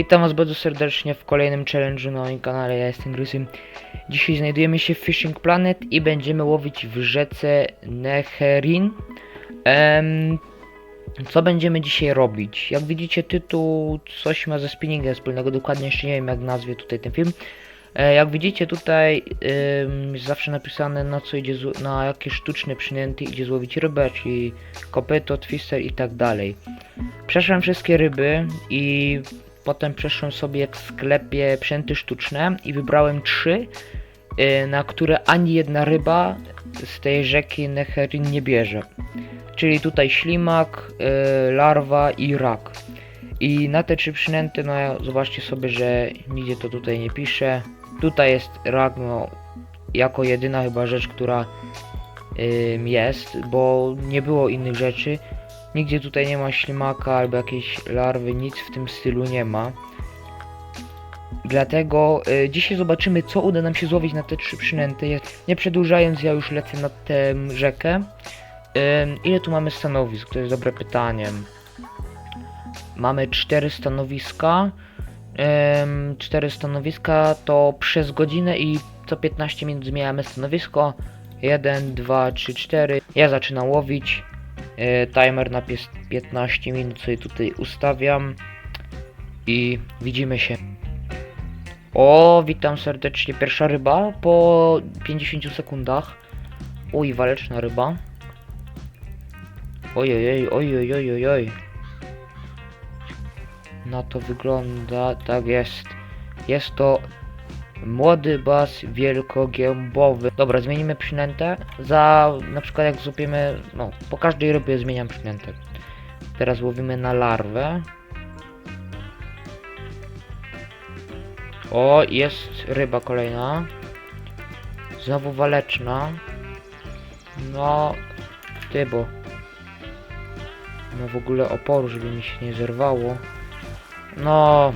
Witam was bardzo serdecznie w kolejnym challenge'u na moim kanale, ja jestem Grysym. Dzisiaj znajdujemy się w Fishing Planet i będziemy łowić w rzece Neherin. Em, co będziemy dzisiaj robić? Jak widzicie tytuł coś ma ze spinningiem wspólnego, dokładnie jeszcze nie wiem jak nazwie tutaj ten film. E, jak widzicie tutaj ym, jest zawsze napisane na co idzie, na jakie sztuczne przynęty idzie złowić rybę, czyli kopyto, twister i tak dalej. Przeszłem wszystkie ryby i potem przeszłem sobie w sklepie przęty sztuczne i wybrałem trzy, y, na które ani jedna ryba z tej rzeki Neherin nie bierze. Czyli tutaj ślimak, y, larwa i rak. I na te trzy przynęty, no zobaczcie sobie, że nigdzie to tutaj nie pisze. Tutaj jest rak, no jako jedyna chyba rzecz, która ym, jest, bo nie było innych rzeczy. Nigdzie tutaj nie ma ślimaka albo jakiejś larwy, nic w tym stylu nie ma. Dlatego y, dzisiaj zobaczymy, co uda nam się złowić na te trzy przynęty. Nie przedłużając, ja już lecę na tę rzekę. Ym, ile tu mamy stanowisk? To jest dobre pytanie. Mamy cztery stanowiska. Ym, cztery stanowiska to przez godzinę i co 15 minut zmieniamy stanowisko. 1, 2, 3, 4. Ja zaczynam łowić. E, timer na pies- 15 minut sobie tutaj ustawiam i widzimy się. O, witam serdecznie. Pierwsza ryba po 50 sekundach. Uj, waleczna ryba. Ojej, ojej, ojej, oj. Na to wygląda, tak jest. Jest to młody bas wielkogębowy. Dobra, zmienimy przynętę. Za na przykład jak złapiemy, no po każdej rybie zmieniam przynętę. Teraz łowimy na larwę. O, jest ryba kolejna. Znowu waleczna. No, ty, bo no w ogóle oporu, żeby mi się nie zerwało. No,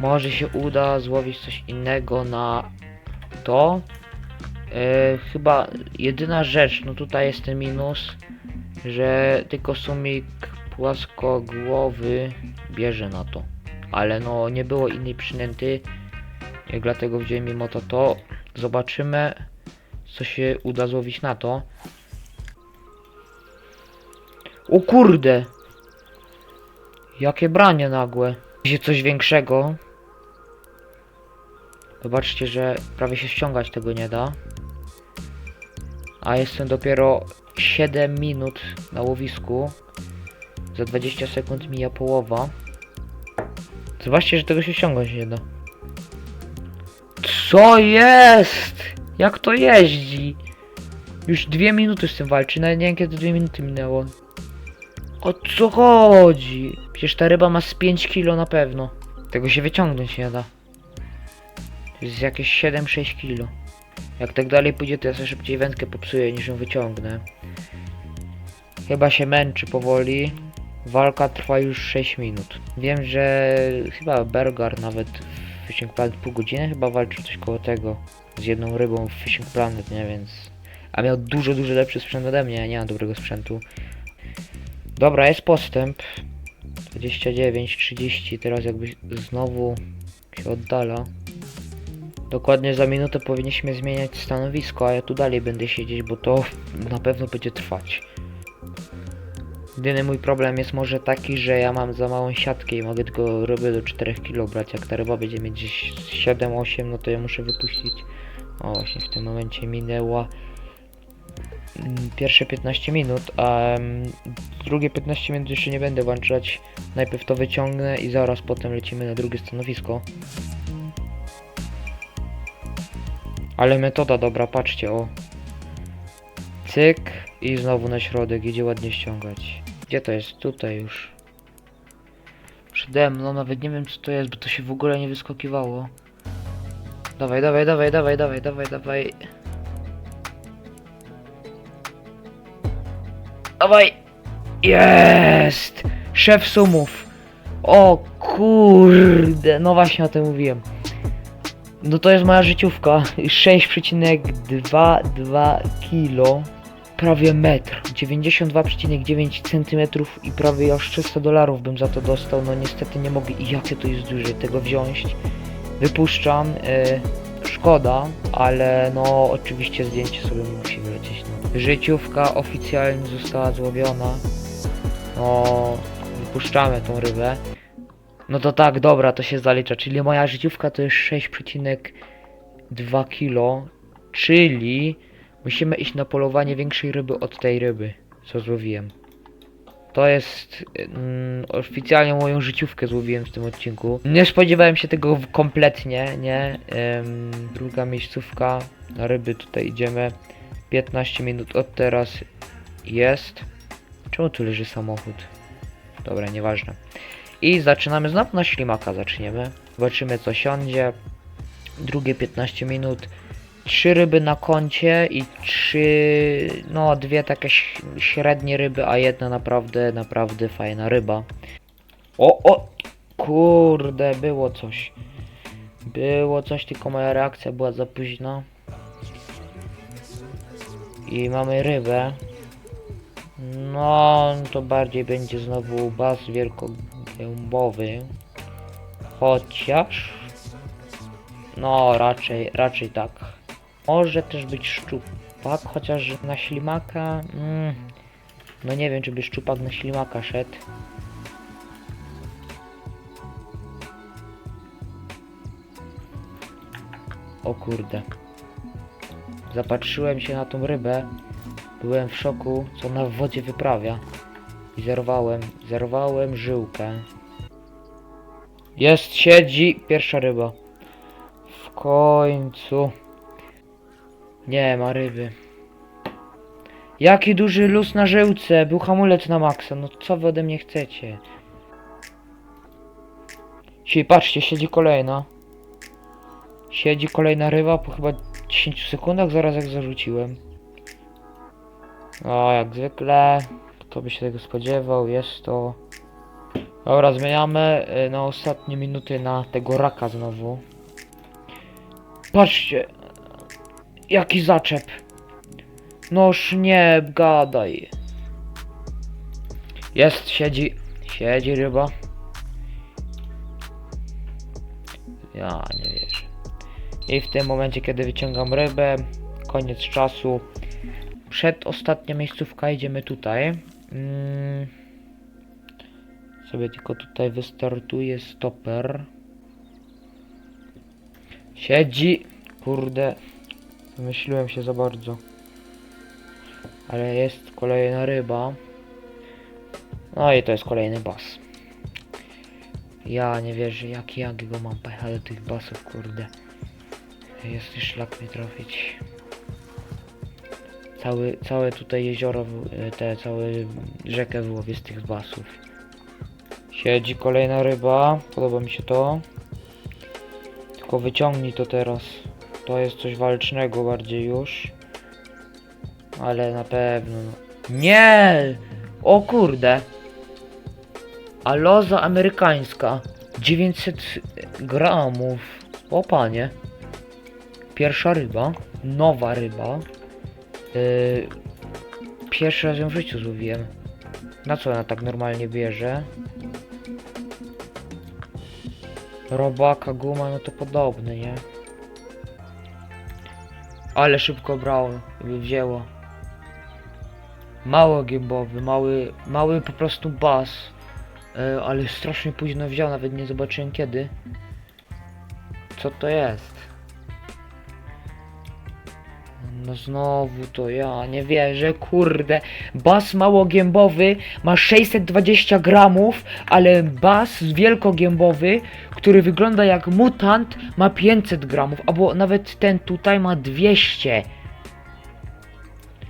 może się uda złowić coś innego na to. E, chyba jedyna rzecz, no tutaj jest ten minus, że tylko sumik płaskogłowy bierze na to. Ale no nie było innej przynęty, i dlatego wziąłem mimo to to. Zobaczymy, co się uda złowić na to. O kurde! Jakie branie nagłe. Się coś większego. Zobaczcie, że prawie się ściągać tego nie da. A jestem dopiero 7 minut na łowisku. Za 20 sekund mija połowa. Zobaczcie, że tego się ściągać nie da. Co jest? Jak to jeździ? Już dwie minuty z tym walczy, nawet nie wiem kiedy dwie minuty minęło. O co chodzi? Przecież ta ryba ma z 5 kilo na pewno. Tego się wyciągnąć nie da. Jest jakieś 7-6 kilo. Jak tak dalej pójdzie, to ja sobie szybciej wędkę popsuję niż ją wyciągnę. Chyba się męczy powoli. Walka trwa już 6 minut. Wiem, że chyba Bergar nawet w Fishing Planet pół godziny chyba walczył coś koło tego. Z jedną rybą w Fishing Planet, nie? Więc... A miał dużo, dużo lepszy sprzęt ode mnie, nie mam dobrego sprzętu. Dobra, jest postęp. 29, 30, teraz jakby znowu się oddala. Dokładnie za minutę powinniśmy zmieniać stanowisko, a ja tu dalej będę siedzieć, bo to na pewno będzie trwać. Jedyny mój problem jest może taki, że ja mam za małą siatkę i mogę tylko ryby do 4 kg brać. Jak ta ryba będzie mieć gdzieś 7-8, no to ja muszę wypuścić. O, właśnie w tym momencie minęła mm, pierwsze 15 minut, a mm, drugie 15 minut jeszcze nie będę włączać. Najpierw to wyciągnę i zaraz potem lecimy na drugie stanowisko. Ale metoda dobra, patrzcie, o. Cyk i znowu na środek, idzie ładnie ściągać. Gdzie to jest? Tutaj już. Przede mną, nawet nie wiem co to jest, bo to się w ogóle nie wyskakiwało. Dawaj, dawaj, dawaj, dawaj, dawaj, dawaj, dawaj. Dawaj! Jest! Szef sumów! O kurde, no właśnie o tym mówiłem. No to jest moja życiówka. 6,22 kilo. prawie metr. 92,9 cm i prawie aż 300 dolarów bym za to dostał. No niestety nie mogę. I jakie to jest duże tego wziąć. Wypuszczam. y, szkoda, ale no oczywiście zdjęcie sobie musi wlecieć. No. Życiówka oficjalnie została złowiona. No, wypuszczamy tą rybę. No to tak, dobra, to się zalicza. Czyli moja życiówka to jest 6,2 kg. Czyli musimy iść na polowanie większej ryby od tej ryby, co złowiłem. To jest mm, oficjalnie moją życiówkę złowiłem w tym odcinku. Nie spodziewałem się tego kompletnie, nie? Em, druga miejscówka na ryby tutaj idziemy. 15 minut od teraz jest. Czemu tu leży samochód? Dobra, nieważne. I zaczynamy znowu na ślimaka zaczniemy. Zobaczymy co siądzie. Drugie 15 minut. Trzy ryby na koncie i trzy, no dwie takie średnie ryby, a jedna naprawdę, naprawdę fajna ryba. O, o, kurde, było coś. Było coś, tylko moja reakcja była za późna. I mamy rybę. No, to bardziej będzie znowu bas wielkogębowy. Chociaż... No, raczej, raczej tak. Może też być szczupak, chociaż na ślimaka... Mm, no nie wiem, czy by szczupak na ślimaka szedł. O kurde. Zapatrzyłem się na tą rybę. Byłem w szoku, co ona w wodzie wyprawia. I zerwałem, zerwałem żyłkę. Jest, siedzi, pierwsza ryba. W końcu. Nie ma ryby. Jaki duży luz na żyłce, był hamulec na maksa, no co wy ode mnie chcecie? Siej, patrzcie, siedzi kolejna. Siedzi kolejna ryba po chyba 10 sekundach, zaraz jak zarzuciłem. O, jak zwykle. Kto by się tego spodziewał, jest to... Dobra, zmieniamy y, na ostatnie minuty na tego raka znowu. Patrzcie! Jaki zaczep! Noż nie, gadaj. Jest, siedzi. Siedzi ryba. Ja nie wierzę. I w tym momencie, kiedy wyciągam rybę, koniec czasu. Przed ostatnia miejscówka idziemy tutaj. Mm. Sobie tylko tutaj wystartuje stoper. Siedzi. Kurde. Wymyśliłem się za bardzo. Ale jest kolejna ryba. No i to jest kolejny bas. Ja nie wierzę, jak ja go mam pecha do tych basów, kurde. Jest szlak mnie trafić. Cały, całe tutaj jezioro, w- te całe rzekę wyłowię z tych basów. Siedzi kolejna ryba, podoba mi się to. Tylko wyciągnij to teraz. To jest coś walcznego bardziej już. Ale na pewno. no. Nie! O kurde! Aloza amerykańska. 900 gramów. O panie. Pierwsza ryba. Nowa ryba. Yy, pierwszy raz ją w życiu złowiłem. Na co ona tak normalnie bierze? Robaka, guma, no to podobny, nie? Ale szybko by wzięło. Mało gębowy, mały, mały po prostu bas. E, ale strasznie późno wziął, nawet nie zobaczyłem kiedy. Co to jest? No znowu to ja, nie wierzę, kurde. Bas małogębowy ma 620 gramów, ale bas wielkogębowy, który wygląda jak mutant, ma 500 gramów, albo nawet ten tutaj ma 200.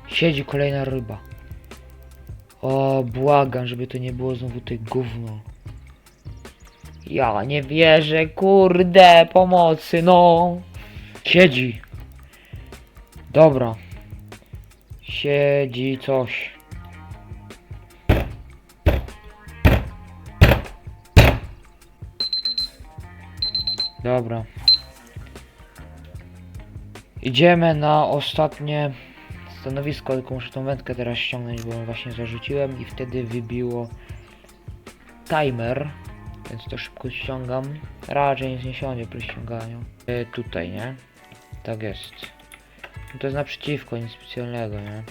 Siedzi kolejna ryba. O, błagam, żeby to nie było znowu te gówno. Ja nie wierzę, kurde, pomocy, no. Siedzi. Dobra. Siedzi coś. Dobra. Idziemy na ostatnie stanowisko, tylko muszę tą wędkę teraz ściągnąć, bo ją właśnie zarzuciłem i wtedy wybiło timer, więc to szybko ściągam. Raczej nie siądzie przy ściąganiu. E, tutaj, nie? Tak jest. No to jest naprzeciwko, nic specjalnego, nie?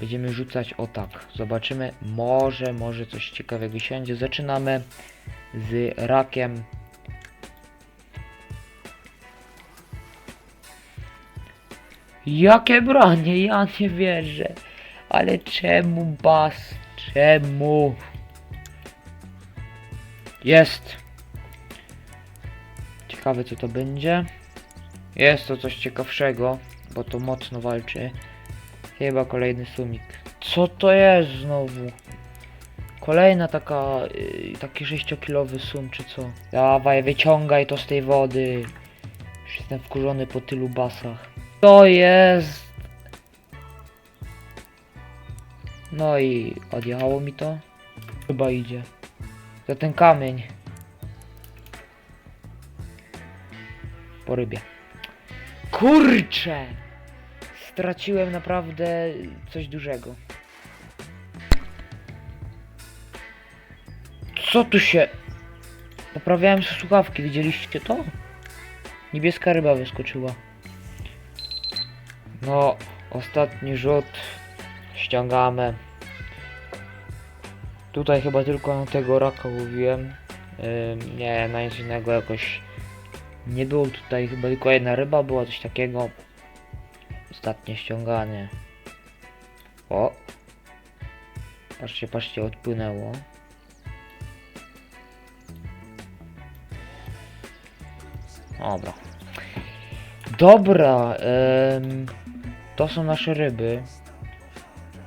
Będziemy rzucać o tak. Zobaczymy, może, może coś ciekawego siądzie. Zaczynamy z rakiem. Jakie branie? Ja nie wierzę. Ale czemu bas? Czemu? Jest. Ciekawe co to będzie. Jest to coś ciekawszego, bo to mocno walczy. Chyba kolejny sumik. Co to jest znowu? Kolejna taka, yy, taki 6-kilowy sum czy co? Dawaj, wyciągaj to z tej wody. Już jestem wkurzony po tylu basach. To jest. No i odjechało mi to. Chyba idzie. Za ten kamień. Po rybie. Kurcze! Straciłem naprawdę coś dużego. Co tu się... Poprawiałem słuchawki, widzieliście to? Niebieska ryba wyskoczyła. No, ostatni rzut. Ściągamy. Tutaj chyba tylko na tego raka łowiłem. Ym, nie, na nic innego jakoś nie było tutaj. Chyba tylko jedna ryba była, coś takiego. Ostatnie ściąganie. O! Patrzcie, patrzcie, odpłynęło. Dobra. Dobra, em, to są nasze ryby.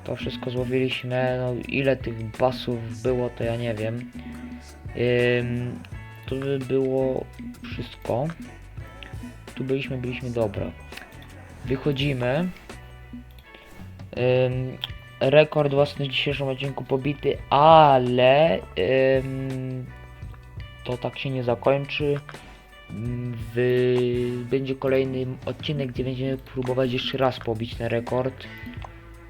To wszystko złowiliśmy. No, ile tych basów było, to ja nie wiem. Ym, to by było wszystko. Tu byliśmy, byliśmy dobra. Wychodzimy. Ym, rekord własny w dzisiejszym odcinku pobity, ale ym, to tak się nie zakończy. Ym, W, będzie kolejny odcinek, gdzie będziemy próbować jeszcze raz pobić ten rekord.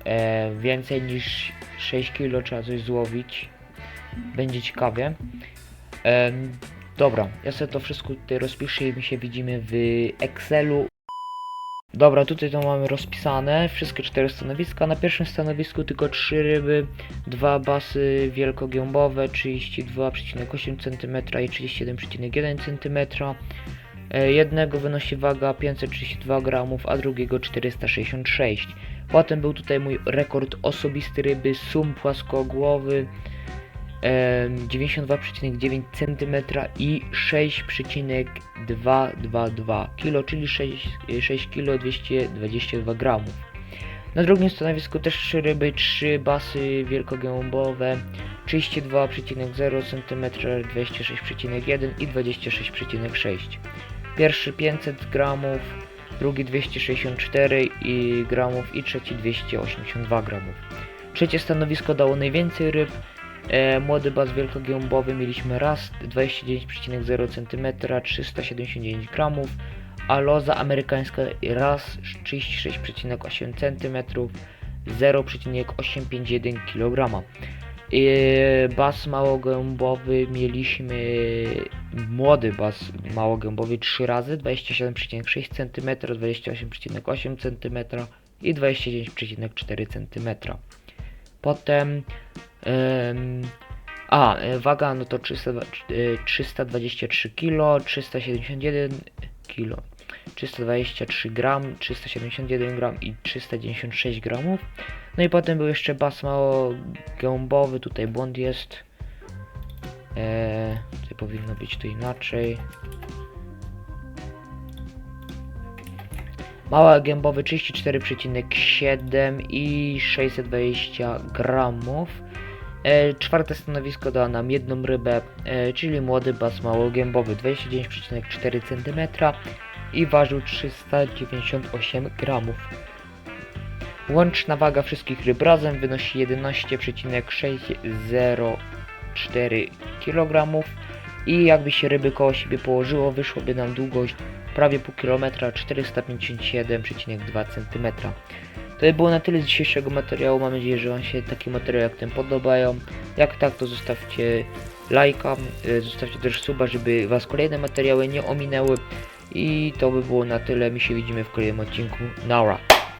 E, więcej niż 6 kg trzeba coś złowić. Będzie ciekawie. Em, dobra, ja sobie to wszystko tutaj rozpiszę i my się widzimy w Excelu. Dobra, tutaj to mamy rozpisane, wszystkie cztery stanowiska. Na pierwszym stanowisku tylko trzy ryby, dwa basy wielkogębowe, 32,8 cm i 31,1 cm. E, Jednego wynosi waga 532 gramów, a drugiego 466. Potem był tutaj mój rekord osobisty ryby, sum płaskogłowy, 92,9 cm i 6,222 kg, czyli 6, 6 kg 222 gramów. Na drugim stanowisku też 3 ryby, 3 basy wielkogębowe, 32,0 cm, 26,1 i 26,6. Pierwszy 500 gramów, drugi 264 i gramów i trzeci 282 gramów. Trzecie stanowisko dało najwięcej ryb. E, młody bas wielkogębowy mieliśmy raz 29,0 cm, 379 gramów, a loza amerykańska raz 36,8 cm, 0,851 kg. Bas małogębowy mieliśmy młody bas małogębowy 3 razy 27,6 cm, 28,8 cm i 29,4 cm. Potem em, a, e, waga no to 300, e, 323 kg, 371 kg, 323 gram, 371 gram i 396 gramów. No i potem był jeszcze bas mało gębowy, tutaj błąd jest. Eee, tutaj powinno być to inaczej. Mała gębowy 34,7 i 620 gramów. E, czwarte stanowisko da nam jedną rybę, e, czyli młody bas małogębowy 29,4 cm i ważył 398 gramów. Łączna waga wszystkich ryb razem wynosi 11,604 kg i jakby się ryby koło siebie położyło, wyszłoby nam długość prawie pół kilometra 457,2 cm. By było na tyle z dzisiejszego materiału. Mam nadzieję, że Wam się takie materiały jak ten podobają. Jak tak, to zostawcie lajka, y, zostawcie też suba, żeby Was kolejne materiały nie ominęły. I to by było na tyle. My się widzimy w kolejnym odcinku. Nara.